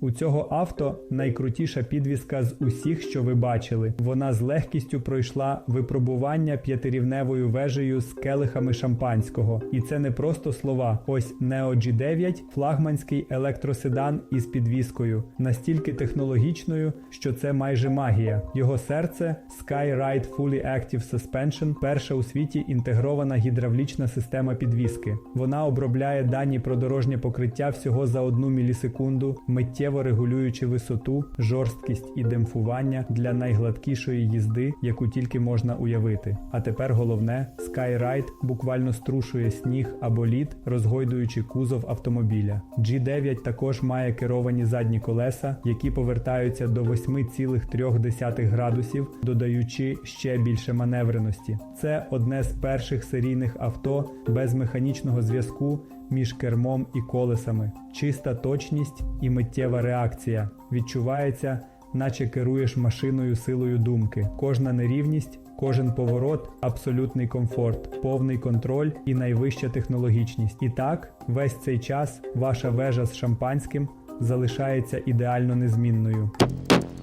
У цього авто найкрутіша підвізка з усіх, що ви бачили. Вона з легкістю пройшла випробування п'ятирівневою вежею з келихами шампанського. І це не просто слова. Ось Neo G9 – флагманський електроседан із підвіскою, настільки технологічною, що це майже магія. Його серце SkyRide Fully Active Suspension – перша у світі інтегрована гідравлічна система підвіски. Вона обробляє дані про дорожнє покриття всього за одну мілісекунду, миттєво регулюючи висоту, жорсткість і демпфування для найгладкішої їзди, яку тільки можна уявити. А тепер головне, SkyRide буквально струшує сніг або лід, розгойдуючи кузов автомобіля. G9 також має керовані задні колеса, які повертаються до 8,3 градусів, додаючи ще більше маневреності. Це одне з перших серійних авто без механічного зв'язку між кермом і колесами. Чиста точність і миттєва реакція відчувається, наче керуєш машиною силою думки. Кожна нерівність, кожен поворот, абсолютний комфорт, повний контроль і найвища технологічність. І так, весь цей час ваша вежа з шампанським залишається ідеально незмінною.